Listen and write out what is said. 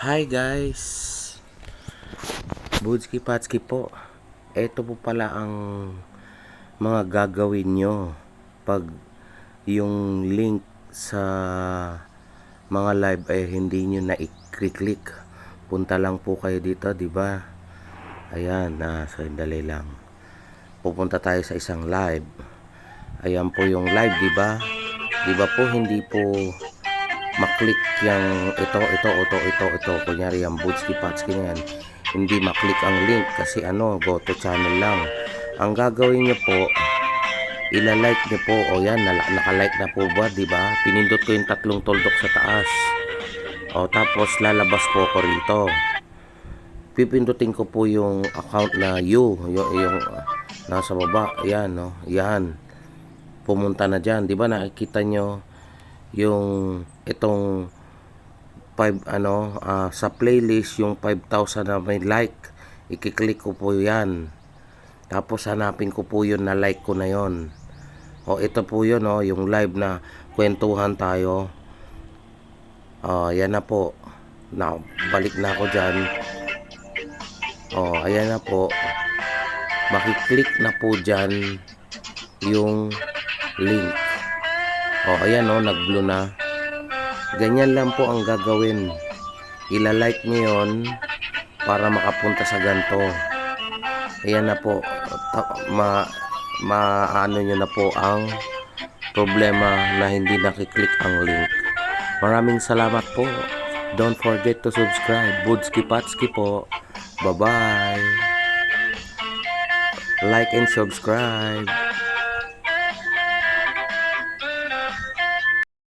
Hi guys! Budski Patski po. Ito po pala ang mga gagawin nyo pag yung link sa mga live ay hindi nyo na i-click. Punta lang po kayo dito, di ba? Ayan, na sandali lang. Pupunta tayo sa isang live. Ayan po yung live, di ba? Di ba po hindi po maklik yung ito, ito, ito, ito, ito. Kunyari yung Budski Patski na yan. Hindi maklik ang link kasi ano, go to channel lang. Ang gagawin nyo po, ilalike nyo po. O yan, nakalike na po ba, di ba? Pinindot ko yung tatlong tuldok sa taas. O tapos lalabas po ako rito. Pipindutin ko po yung account na you, yung, yung nasa baba. Yan, no? Yan. Pumunta na dyan. Di ba nakikita nyo yung itong 5 ano ah, sa playlist yung 5,000 na may like ikiklik ko po yan. Tapos hanapin ko po yun na like ko na yon o ito po yun oh, yung live na kwentuhan tayo. Oh yan na po. Na balik na ako dyan. Oh ayan na po. Makiklik na po dyan yung link o, ayan o, nag-blue na. Ganyan lang po ang gagawin. Ila-like nyo yun para makapunta sa ganto. Ayan na po. Ma, maano nyo na po ang problema na hindi nakiklik ang link. Maraming salamat po. Don't forget to subscribe. Budski Patski po. Bye-bye. Like and subscribe.